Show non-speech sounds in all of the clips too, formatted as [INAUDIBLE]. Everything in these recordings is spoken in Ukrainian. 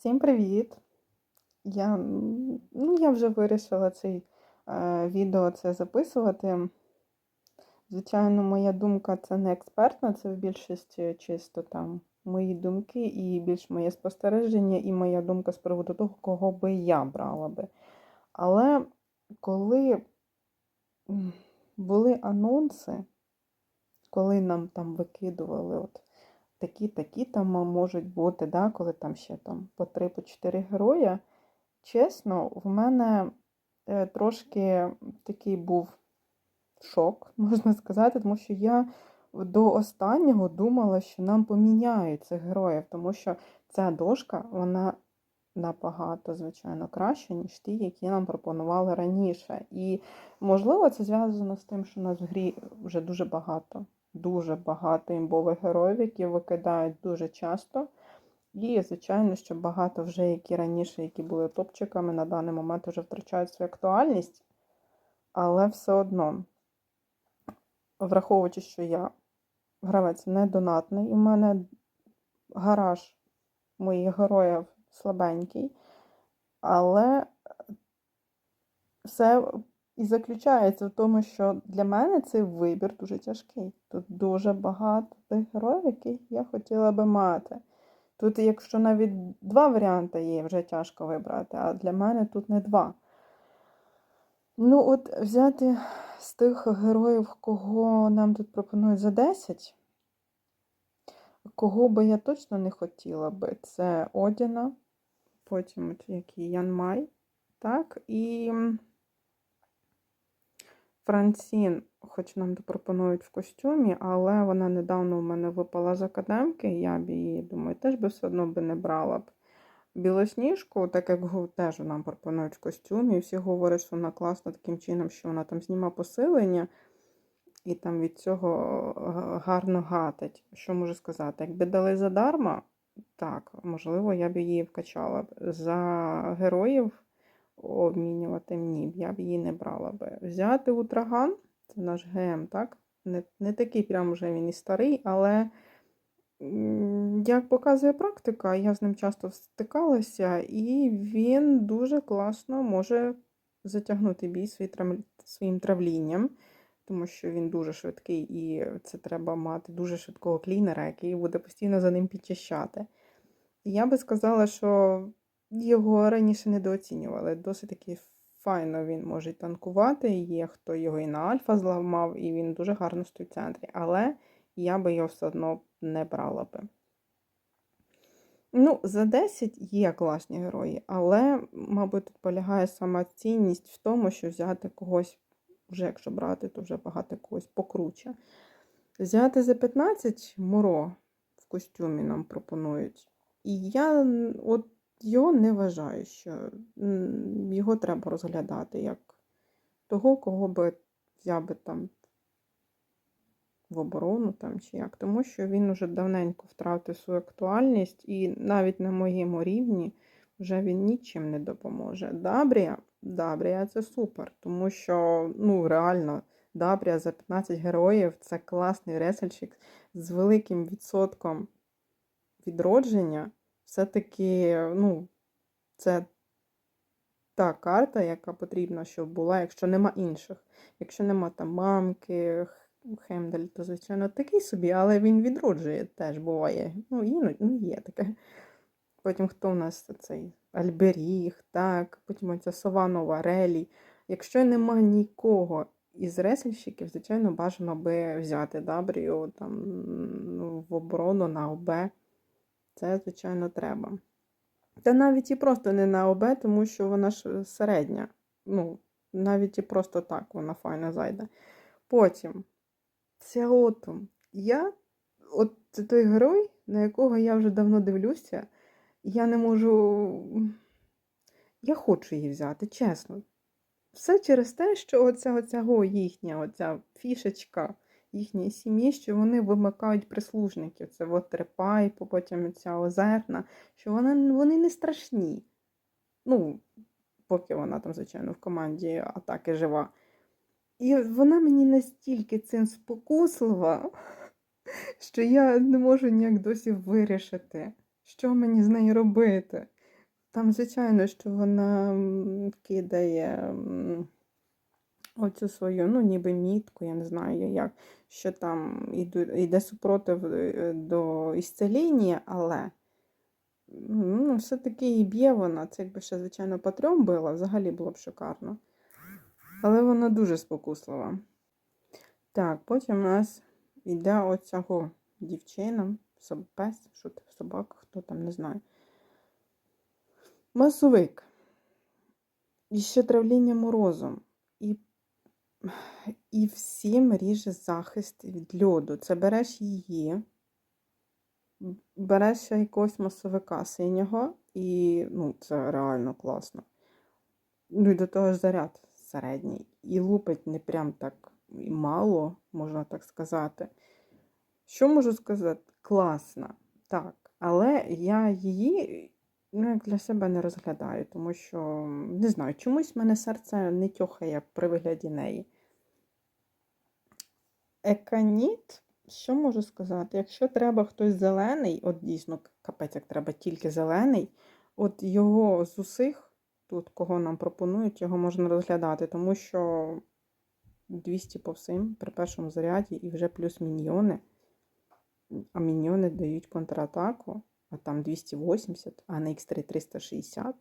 Всім привіт! Я, ну, я вже вирішила цей е, відео це записувати. Звичайно, моя думка це не експертна, це в більшості чисто там мої думки і більш моє спостереження, і моя думка з приводу того, кого би я брала би. Але коли були анонси, коли нам там викидували от такі-такі там можуть бути, да, коли там ще там по 3-4 героя. Чесно, в мене е, трошки такий був шок, [LAUGHS] можна сказати, тому що я до останнього думала, що нам поміняють цих героїв, тому що ця дошка, вона набагато, звичайно, краще, ніж ті, які нам пропонували раніше. І, можливо, це зв'язано з тим, що у нас в грі вже дуже багато, дуже багато імбових героїв, які викидають дуже часто. І, звичайно, що багато вже, які раніше, які були топчиками, на даний момент вже втрачають свою актуальність. Але все одно, враховуючи, що я гравець недонатний, у мене гараж моїх героїв слабенький, але все і заключається в тому, що для мене цей вибір дуже тяжкий. Тут дуже багато тих героїв, яких я хотіла би мати. Тут, якщо навіть два варіанти є, вже тяжко вибрати, а для мене тут не два. Ну, от взяти з тих героїв, кого нам тут пропонують за 10, кого би я точно не хотіла би, це Одіна, потім от який Ян Май, так, і Франсін, хоч нам пропонують в костюмі, але вона недавно у мене випала з академки, я б її, думаю, теж би все одно би не брала б. Білосніжку, так як теж нам пропонують в костюмі, всі говорять, що вона класна таким чином, що вона там зніма посилення і там від цього гарно гатить. Що можу сказати? Якби дали задарма, так, можливо, я б її вкачала. За героїв обмінювати ні, я б її не брала би. Взяти утраган, це наш ГМ, так? Не, не такий прям вже він і старий, але. Як показує практика, я з ним часто стикалася, і він дуже класно може затягнути бій своїм травлінням, тому що він дуже швидкий, і це треба мати дуже швидкого клінера, який буде постійно за ним підчищати. Я би сказала, що його раніше недооцінювали. Досить таки файно він може танкувати. Є хто його і на альфа зламав, і він дуже гарно стоїть в центрі. Але я би його все одно не брала би. Ну, за 10 є класні герої, але, мабуть, тут полягає сама цінність в тому, що взяти когось, вже якщо брати, то вже багато когось покруче. Взяти за 15 муро в костюмі нам пропонують. І я от його не вважаю, що його треба розглядати як того, кого би взяв би там в оборону там чи як, тому що він уже давненько втратив свою актуальність, і навіть на моєму рівні вже він нічим не допоможе. Дабрія, Дабрія це супер, тому що ну, реально Дабрія за 15 героїв це класний ресельщик з великим відсотком відродження. Все-таки, ну, це та карта, яка потрібна, щоб була, якщо нема інших. Якщо нема там мамки, Хемдель, то, звичайно, такий собі, але він відроджує теж буває. Ну, іноді ну, є таке. Потім хто у нас цей Альберіг, так, потім оця Сова Релі. Якщо нема нікого із ресельщиків, звичайно, бажано би взяти Дабрію там, ну, в оборону на ОБ. Це, звичайно, треба. Та навіть і просто не на ОБ, тому що вона ж середня. Ну, навіть і просто так вона файно зайде. Потім це отом. Я, от це той герой, на якого я вже давно дивлюся, я не можу. Я хочу її взяти, чесно. Все через те, що оця, оця їхня оця фішечка їхньої сім'ї, що вони вимикають прислужників. Це от Трепайпу, потім ця озерна, що вони, вони не страшні. Ну, поки вона там, звичайно, в команді атаки жива. І вона мені настільки цим спокуслива, [LAUGHS] що я не можу ніяк досі вирішити, що мені з нею робити. Там, звичайно, що вона кидає оцю свою, ну, ніби мітку, я не знаю як, що там йде супротив е, до ісцеління, але ну, все-таки і б'є вона. Це якби ще, звичайно, по трьом била, взагалі було б шикарно. Але вона дуже спокуслива. Так, потім у нас йде оцього дівчина, пес, що ти, собака, хто там, не знаю. Масовик. І ще травління морозом. І, всім ріже захист від льоду. Це береш її, береш якогось масовика синього, і ну, це реально класно. Ну і до того ж заряд середній. І лупить не прям так мало, можна так сказати. Що можу сказати? Класна, так. Але я її ну, як для себе не розглядаю, тому що не знаю, чомусь в мене серце не тьохає при вигляді неї. Еканіт, що можу сказати? Якщо треба хтось зелений, от дійсно капець, як треба тільки зелений, от його з усіх, тут кого нам пропонують, його можна розглядати, тому що 200 по всім при першому заряді і вже плюс міньйони. А міньйони дають контратаку, там 280, а на X3 360.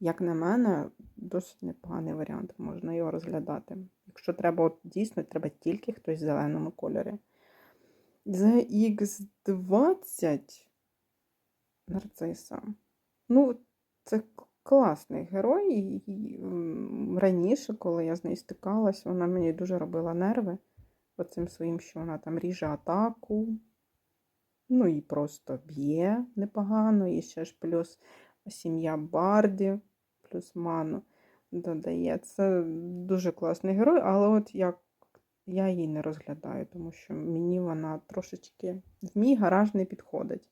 Як на мене, досить непоганий варіант, можна його розглядати. Якщо треба, от дійсно, треба тільки хтось в зеленому кольорі. ZX20 нарциса. Ну, це класний герой. і- Раніше, коли я з нею стикалась, вона мені дуже робила нерви. Оцим своїм, що вона там ріже атаку. Ну і просто б'є непогано. І ще ж плюс сім'я Барді, плюс ману додає. Це дуже класний герой, але от як я її не розглядаю, тому що мені вона трошечки в мій гараж не підходить.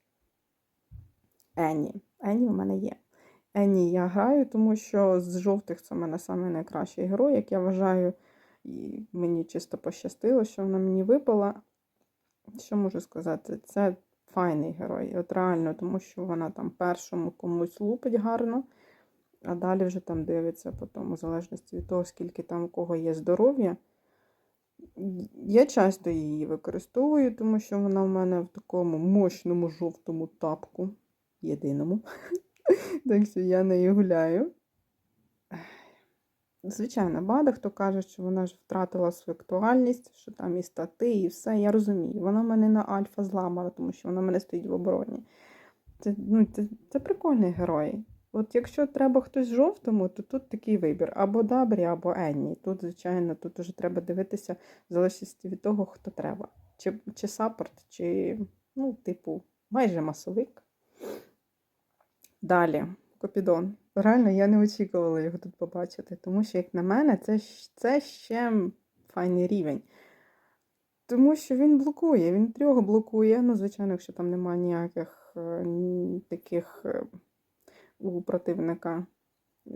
Ені. Ені в мене є. Ені я граю, тому що з жовтих це в мене саме найкращий герой, як я вважаю, і мені чисто пощастило, що вона мені випала. Що можу сказати? Це файний герой. От реально, тому що вона там першому комусь лупить гарно, а далі вже там дивиться потім, у залежності від того, скільки там у кого є здоров'я. Я часто її використовую, тому що вона в мене в такому мощному жовтому тапку, єдиному. [LAUGHS] Так що я нею гуляю. Звичайно, багато хто каже, що вона ж втратила свою актуальність, що там і стати, і все. Я розумію. Вона мене на альфа зламана, тому що вона мене стоїть в обороні. Це, ну, це, це прикольний герой. От якщо треба хтось жовтому, то тут такий вибір: або Дабрі, або Енні. Тут, звичайно, тут вже треба дивитися в залежності від того, хто треба. Чи, чи саппорт, чи, ну, типу, майже масовик. Далі, Копідон. Реально, я не очікувала його тут побачити, тому що, як на мене, це, це ще файний рівень. Тому що він блокує, він трьох блокує. Ну, звичайно, якщо там немає ніяких е, таких е, у противника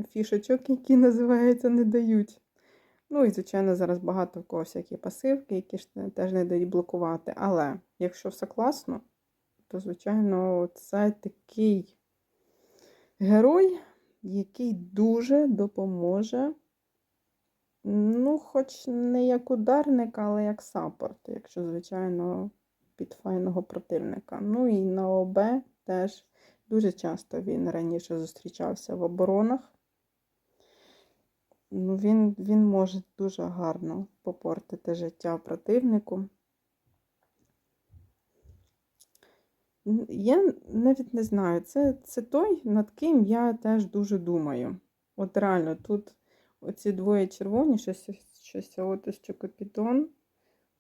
фішечок, які називаються, не дають. Ну і, звичайно, зараз багато в кого всякі пасивки, які ж теж не дають блокувати. Але якщо все класно, то, звичайно, це такий герой, який дуже допоможе. Ну, хоч не як ударник, але як саппорт, якщо, звичайно, під файного противника. Ну і на ОБ теж дуже часто він раніше зустрічався в оборонах. Ну, він, він може дуже гарно попортити життя противнику. Я навіть не знаю, це, це той, над ким я теж дуже думаю. От реально, тут оці двоє червоні, щось, щось капітон,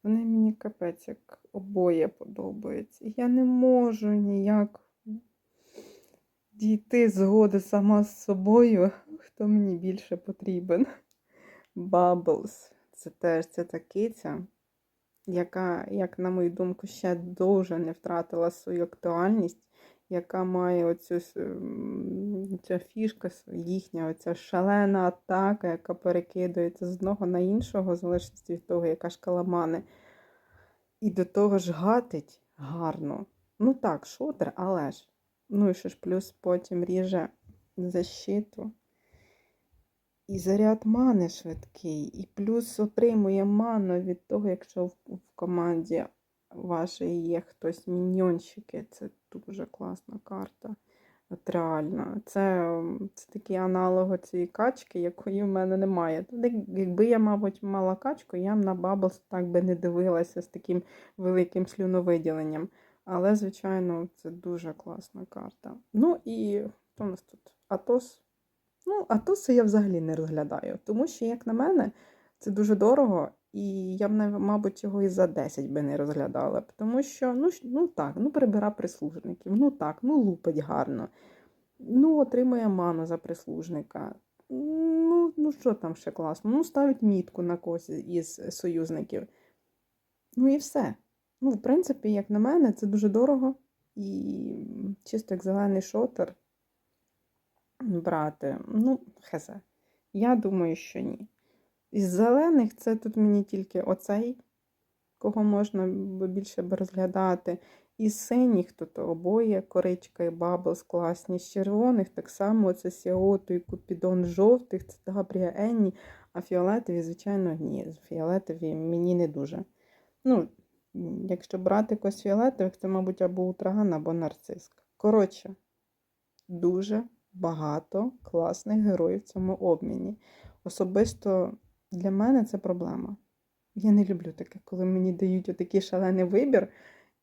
вони мені капець як обоє подобаються. Я не можу ніяк дійти згоди сама з собою, хто мені більше потрібен. Bubbles. Це теж це та киця, яка, як на мою думку, ще дуже не втратила свою актуальність, яка має оцю ця фішка, їхня оця шалена атака, яка перекидується з одного на іншого, в залежності від того, яка шкала мани. І до того ж гатить гарно. Ну так, шутер, але ж. Ну і що ж плюс потім ріже защиту. І заряд мани швидкий, і плюс отримує ману від того, якщо в, команді вашій є хтось міньйончики. Це дуже класна карта. От реально. Це, це такий аналог цієї качки, якої в мене немає. Якби я, мабуть, мала качку, я б на Bubbles так би не дивилася з таким великим слюновиділенням. Але, звичайно, це дуже класна карта. Ну і хто у нас тут? Атос. Ну, Атоси я взагалі не розглядаю, тому що, як на мене, це дуже дорого, і я б, мабуть, його і за 10 би не розглядала. Тому що, ну, ну так, ну прибира прислужників, ну так, ну лупить гарно. Ну, отримує ману за прислужника. Ну, ну що там ще класно? Ну, ставить мітку на когось із союзників. Ну і все. Ну, в принципі, як на мене, це дуже дорого. І чисто як зелений шотер брати. Ну, хезе. Я думаю, що ні. Із зелених це тут мені тільки оцей, кого можна більше б розглядати. Із синіх тут обоє, коричка і баблс класні. З червоних так само це Сіото і Купідон жовтих, це Габрія Енні, а фіолетові, звичайно, ні. Фіолетові мені не дуже. Ну, якщо брати якось фіолетових, це, мабуть, або утраган, або нарциска. Коротше, дуже багато класних героїв в цьому обміні. Особисто для мене це проблема. Я не люблю таке, коли мені дають отакий шалений вибір,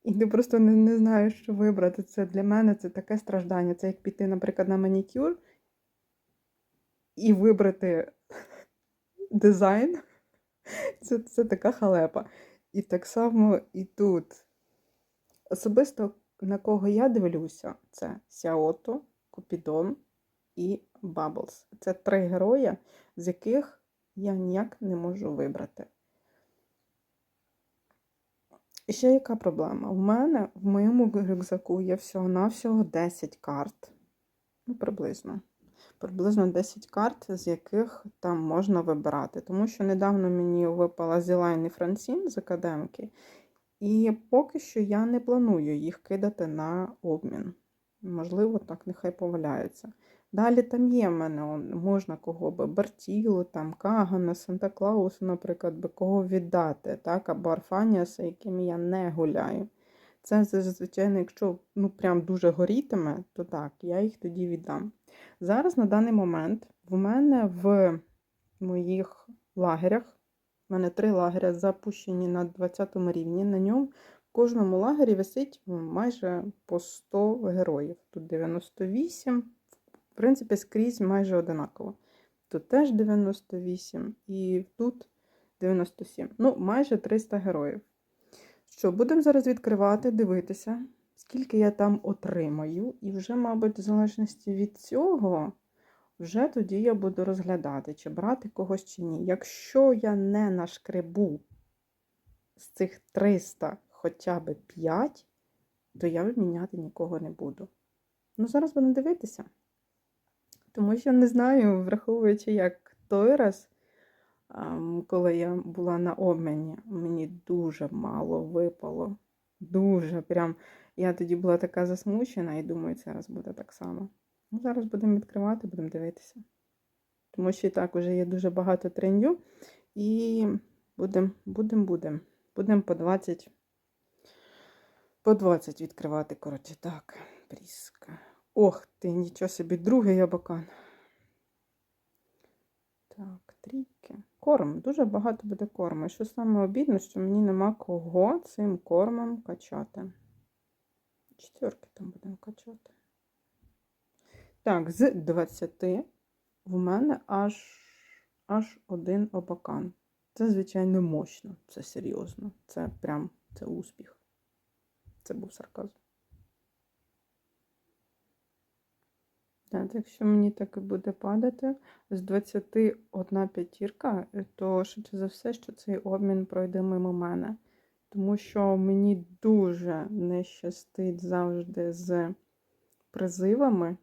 і ти просто не, не знаєш, що вибрати. Це для мене це таке страждання. Це як піти, наприклад, на манікюр і вибрати [LAUGHS] дизайн. Це, це така халепа. І так само і тут. Особисто на кого я дивлюся, це Сяото, Купідон і Баблс. Це три герої, з яких я ніяк не можу вибрати. І ще яка проблема? У мене в моєму рюкзаку є всього-навсього 10 карт. Ну, приблизно. Приблизно 10 карт, з яких там можна вибирати. Тому що недавно мені випала Зілайн і Франсін з академки, і поки що я не планую їх кидати на обмін. Можливо, так нехай поваляються. Далі там є в мене можна кого би Бартілу, там Кагана, Санта Клаусу, наприклад, би кого віддати, так, або Арфаніаса, якими я не гуляю. Це звичайно, якщо ну прям дуже горітиме, то так, я їх тоді віддам. Зараз на даний момент в мене в моїх лагерях, в мене три лагеря запущені на 20 рівні. На ньому кожному лагері висить майже по 100 героїв. Тут 98, в принципі, скрізь майже одинаково. Тут теж 98 і тут 97. Ну, майже 300 героїв. Що, будемо зараз відкривати, дивитися, скільки я там отримаю. І вже, мабуть, в залежності від цього, вже тоді я буду розглядати, чи брати когось чи ні. Якщо я не нашкребу з цих 300 хоча б 5, то я міняти нікого не буду. Ну, зараз будемо дивитися. Тому що не знаю, враховуючи, як той раз, коли я була на обміні, мені дуже мало випало. Дуже прям. Я тоді була така засмучена і думаю, це буде так само. Ну, зараз будемо відкривати, будемо дивитися. Тому що і так вже є дуже багато трендів. І будемо, будемо, будемо. Будемо по 20. По 20 відкривати, коротше, так. Пріска. Ох ти, нічого собі, другий ябакан. Так, трійки. Корм. Дуже багато буде корму. І що саме обідно, що мені нема кого цим кормом качати. Четверки там будемо качати. Так, з 20 в мене аж, аж один обакан. Це, звичайно, мощно. Це серйозно. Це прям це успіх. Це був сарказм. Так, якщо мені так і буде падати, з 21 п'ятірка, то швидше за все, що цей обмін пройде мимо мене. Тому що мені дуже не щастить завжди з призивами.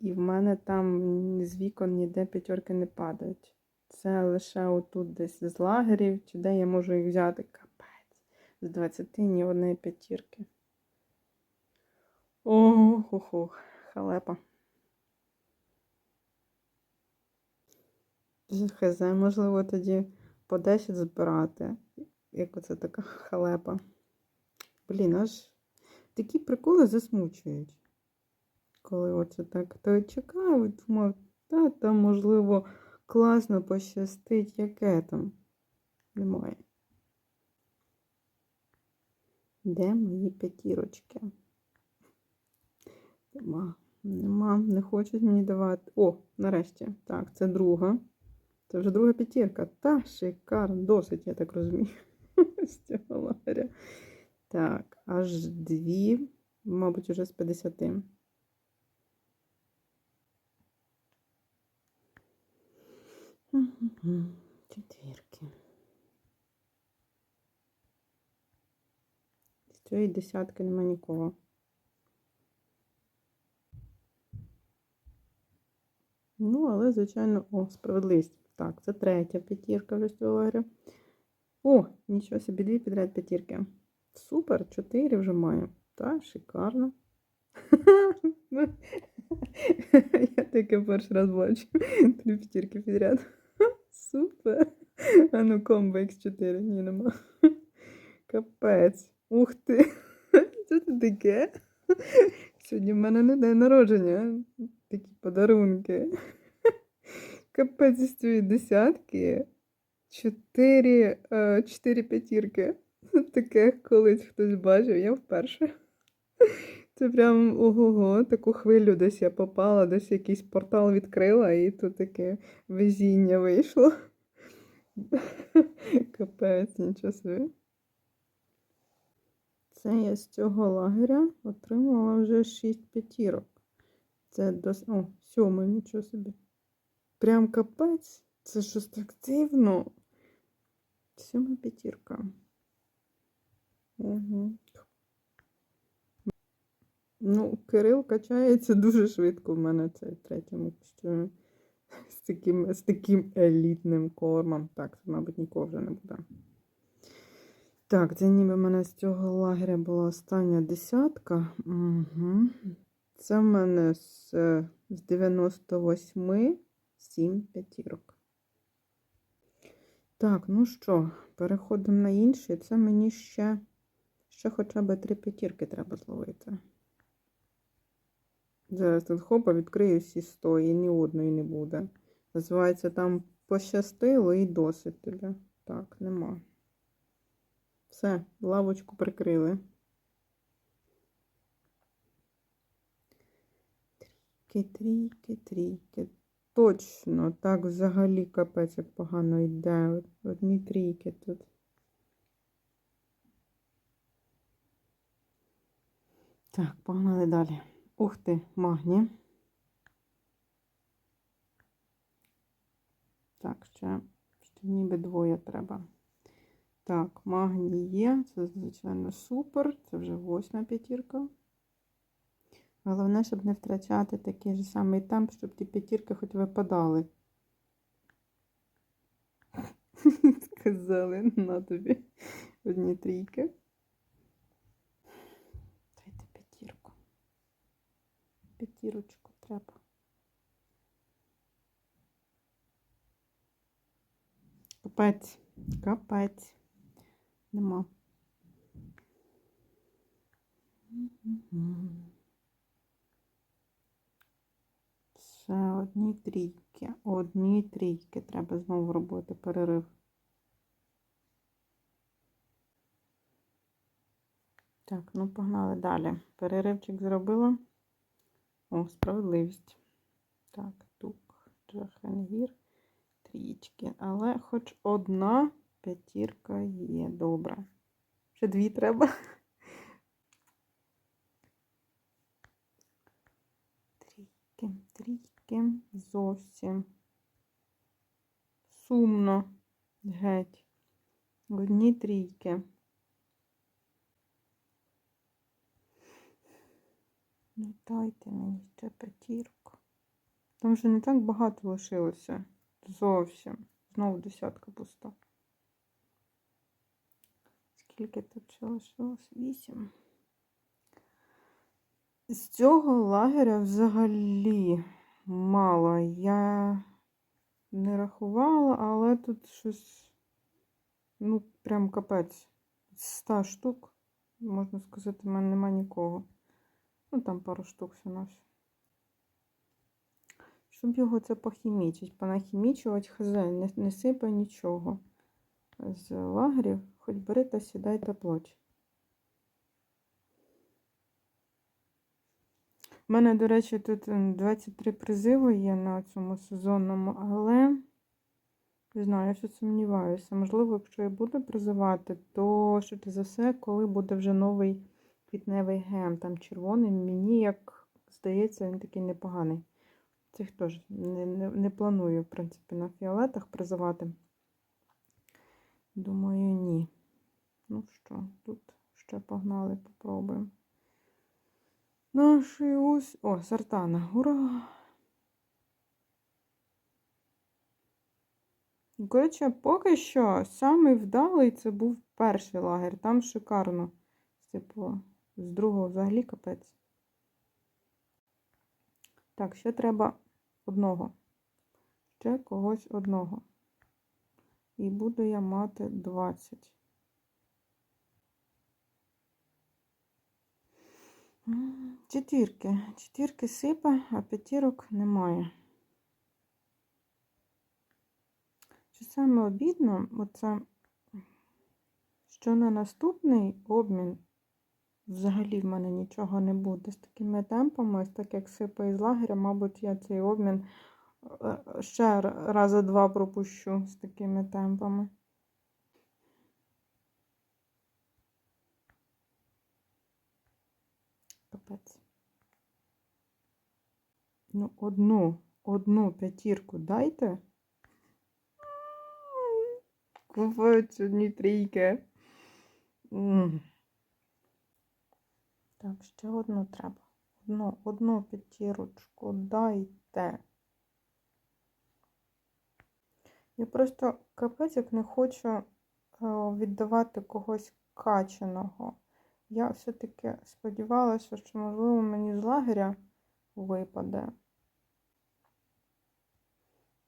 І в мене там з вікон ніде п'ятерки не падають. Це лише отут десь з лагерів, чи де я можу їх взяти з 20 ні одної п'ятірки. ох ох ох халепа. ХЗ, можливо, тоді по 10 збирати. Як оце така халепа. Блін, аж такі приколи засмучують. Коли оце так то чекаю, думав, та там, можливо, класно пощастить, яке там немає. Де мої п'ятірочки? Нема, нема, не хочуть мені давати. О, нарешті. Так, це друга. Це вже друга п'ятірка. Та, шикарно, досить, я так розумію. [LAUGHS] З цього лагеря. Так, аж дві, мабуть, уже з 50. Мгм, Четвірки. З цієї десятки нема нікого. Ну, але, звичайно, о, справедливість. Так, це третя п'ятірка вже з цього лагеря. О, нічого собі, дві підряд п'ятірки. Супер, чотири вже маю. Так, шикарно. [LAUGHS] Я таке перший раз бачу. Три п'ятірки підряд. Супер. А ну комбо X4. Ні, нема. Капець. Ух ти. [LAUGHS] Що це таке? Сьогодні в мене не день народження. Такі подарунки. Капець цієї десятки. Чотири, е, чотири п'ятірки. Таке колись хтось бачив, я вперше. Це прям ого-го, таку хвилю десь я попала, десь якийсь портал відкрила, і тут таке везіння вийшло. [LAUGHS] Капець, нічого собі. Це я з цього лагеря отримала вже 6 п'ятірок. Це до... О, сьомий, нічого собі. Прям капець. Це щось так дивно. Сьома п'ятірка. Угу. Ну, Кирил качається дуже швидко в мене цей третьому костюмі. З таким, з таким елітним кормом. Так, це, мабуть, нікого вже не буде. Так, це ніби в мене з цього лагеря була остання десятка. Угу. Це в мене з, з 98 7 п'ятірок. Так, ну що, переходимо на інший. Це мені ще, ще хоча б три п'ятірки треба зловити. Зараз тут хопа, відкрию всі 100 і ні одної не буде. Називається там пощастило і досить тобі. Так, нема. Все, лавочку прикрили. Трійки, трійки, трійки. Точно, так взагалі капець як погано йде. Одні трійки тут. Так, погнали далі. Ух ти, магні. Так, ще, ще ніби двоє треба. Так, магній є, це, звичайно, супер. Це вже восьма п'ятірка. Головне, щоб не втрачати такий же самий темп, щоб ті п'ятірки хоч випадали. [LAUGHS] Сказали на тобі одні трійки. Дайте п'ятірку. П'ятірочку треба. Капець, капець. Нема. Ще одні трійки. Одні трійки. Треба знову робити перерив. Так, ну погнали далі. Переривчик зробила. О, справедливість. Так, тук, Джахангір, трічки. Але хоч одна п'ятірка є. Добре. Ще дві треба. Трійки, трійки. Зовсім. Сумно. Геть. Одні трійки. Ну, дайте мені ще п'ятірку. Там вже не так багато лишилося. Зовсім. Знову десятка пуста. Скільки тут ще лишилось? Вісім. З цього лагеря взагалі мало. Я не рахувала, але тут щось, ну, прям капець. З 100 штук, можна сказати, в мене нема нікого. Ну, там пару штук все на все. Щоб його це похімічить, понахімічувати, хз, не, не сипай нічого. З лагерів, хоч бери та сідай та плач. У мене, до речі, тут 23 призиви є на цьому сезонному, але не знаю, я все сумніваюся. Можливо, якщо я буду призивати, то швидше за все, коли буде вже новий квітневий гем, там червоний, мені, як здається, він такий непоганий. Цих теж не, не, не планую, в принципі, на фіолетах призивати. Думаю, ні. Ну що, тут ще погнали, попробуємо. Наші ось. О, сартана. Ура! Коротше, поки що самий вдалий це був перший лагерь. Там шикарно сипало. З другого взагалі капець. Так, ще треба одного. Ще когось одного. І буду я мати 20. Четвірки. Четвірки сипе, а п'ятірок немає. Що саме обідно, оце, що на наступний обмін взагалі в мене нічого не буде. З такими темпами, так як сипає з лагеря, мабуть, я цей обмін е, ще р- рази два пропущу з такими темпами. Капець. Ну, одну, одну п'ятірку дайте. Купують одні трійки. Так, ще одну треба. Одну, одну п'ятірочку дайте. Я просто капець як не хочу е, віддавати когось качаного. Я все-таки сподівалася, що, можливо, мені з лагеря випаде.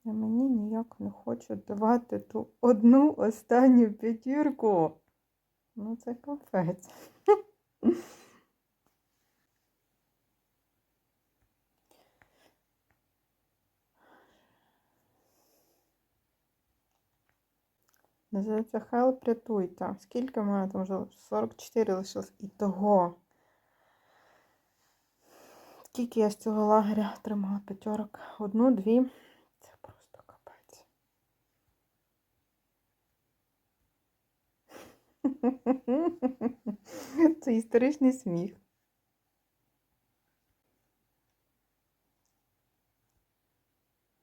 А мені ніяк не хочуть давати ту одну останню п'ятірку. Ну, це капець. Називається Help рятуйте. Скільки в мене там вже? 44 лишилось. І того. Скільки я з цього лагеря отримала п'ятерок? Одну, дві. Це просто капець. [LAUGHS] Це історичний сміх.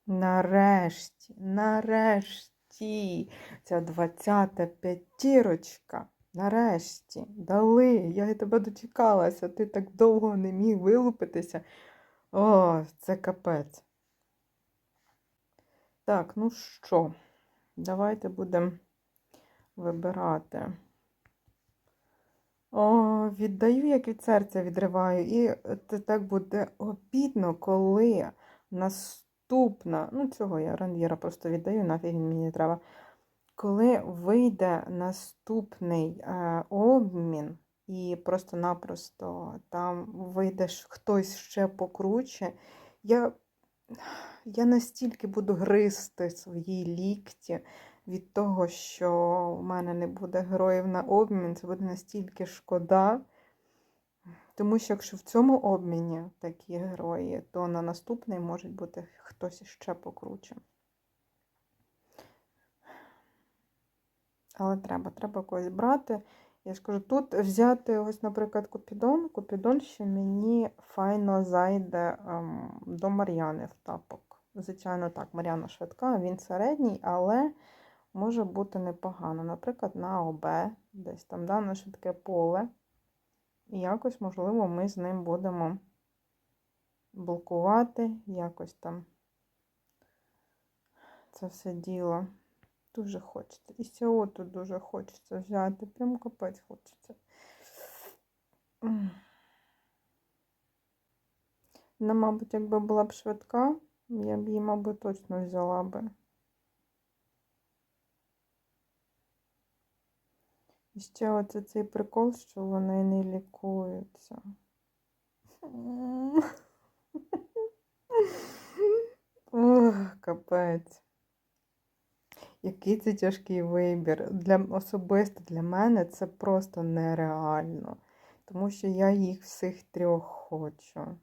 Нарешті, нарешті, ця двадцята п'ятірочка. Нарешті, дали. Я тебе дочекалася, ти так довго не міг вилупитися. О, це капець. Так, ну що, давайте будемо вибирати. О, віддаю, як від серця відриваю. І це так буде обідно, коли наступна, ну цього я рандіра просто віддаю, нафіг мені треба. Коли вийде наступний е, обмін, і просто-напросто там вийде хтось ще покруче, я, я настільки буду гризти свої лікті від того, що в мене не буде героїв на обмін, це буде настільки шкода. Тому що якщо в цьому обміні такі герої, то на наступний може бути хтось іще покруче. Але треба, треба когось брати. Я ж кажу, тут взяти, ось, наприклад, Купідон. Купідон ще мені файно зайде ем, до Мар'яни в тапок. Звичайно, так, Мар'яна швидка, він середній, але може бути непогано. Наприклад, на ОБ, десь там да, на швидке поле. І якось, можливо, ми з ним будемо блокувати, якось там це все діло. Дуже хочеться. І цього тут дуже хочеться взяти. Прям капець хочеться. Ну, мабуть, якби була б швидка, я б її, мабуть, точно взяла би. І ще оце цей прикол, що вони не лікуються. Ох, капець. Який це тяжкий вибір. Для, особисто для мене це просто нереально. Тому що я їх всіх трьох хочу.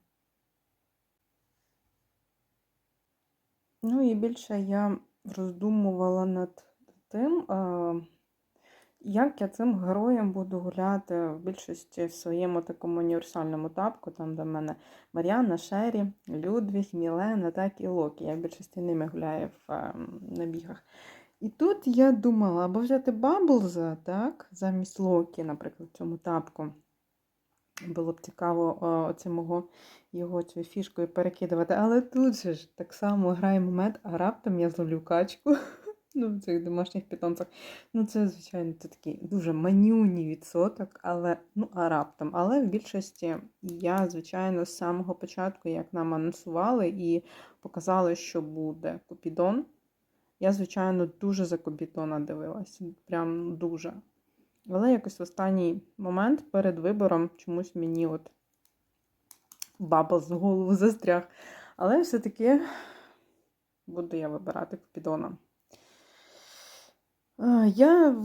Ну і більше я роздумувала над тим, як я цим героєм буду гуляти в більшості в своєму такому універсальному тапку, там де мене Мар'яна, Шері, Людвіг, Мілена, так і Локі. Я в більшості ними гуляю в е, набігах. І тут я думала, або взяти Баблза, так, замість Локі, наприклад, цьому тапку. Було б цікаво оце мого його цією фішкою перекидувати. Але тут же ж так само грає момент, а раптом я зловлю качку ну, в цих домашніх питомцях. Ну, це, звичайно, це такий дуже манюній відсоток, але ну, а раптом. Але в більшості я, звичайно, з самого початку, як нам анонсували і показали, що буде Купідон. Я, звичайно, дуже за Купідона дивилася. Прям дуже. Але якось в останній момент перед вибором чомусь мені от баба з голову застряг. Але все-таки буду я вибирати Купідона. Я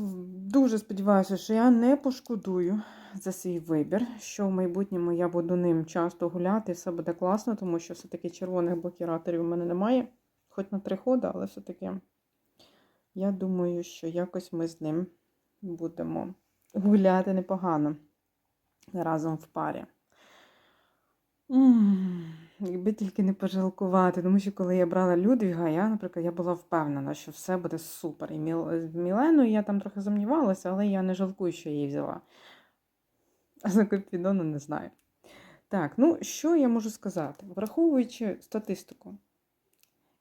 дуже сподіваюся, що я не пошкодую за свій вибір, що в майбутньому я буду ним часто гуляти, все буде класно, тому що все-таки червоних блокіраторів у мене немає, хоч на три ходи, але все-таки я думаю, що якось ми з ним будемо гуляти непогано разом в парі. Якби тільки не пожалкувати, тому що коли я брала Людвіга, я, наприклад, я була впевнена, що все буде супер. І Міл... з Міленою я там трохи сумнівалася, але я не жалкую, що її взяла. А за Купідона не знаю. Так, ну що я можу сказати? Враховуючи статистику,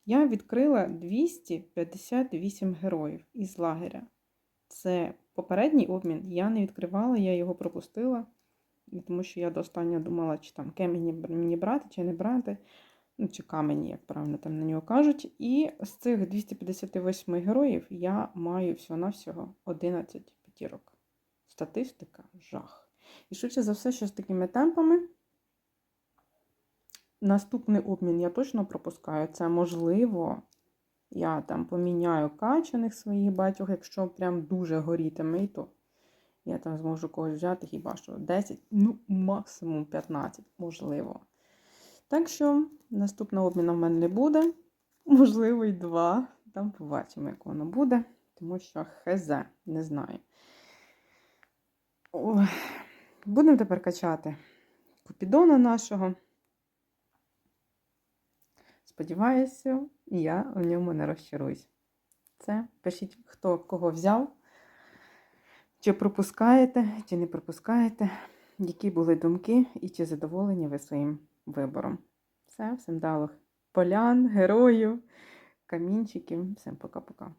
я відкрила 258 героїв із лагеря. Це попередній обмін, я не відкривала, я його пропустила. Тому що я до останнього думала, чи там кемені мені брати, чи не брати. Ну, чи камені, як правильно там на нього кажуть. І з цих 258 героїв я маю всього-навсього 11 п'ятірок. Статистика жах. І швидше за все, що з такими темпами. Наступний обмін я точно пропускаю. Це можливо. Я там поміняю качаних своїх батьків, якщо прям дуже горітиме, і то я там зможу когось взяти хіба що 10, ну, максимум 15, можливо. Так що наступного обміну в мене не буде. Можливо, і два. Там побачимо, як воно буде, тому що хз, не знаю. Будемо тепер качати купідона нашого. Сподіваюся, я в ньому не розчаруюсь. Це пишіть, хто кого взяв. Чи пропускаєте, чи не пропускаєте, які були думки і чи задоволені ви своїм вибором. Все, всім далих полян, героїв, камінчиків. Всім пока-пока.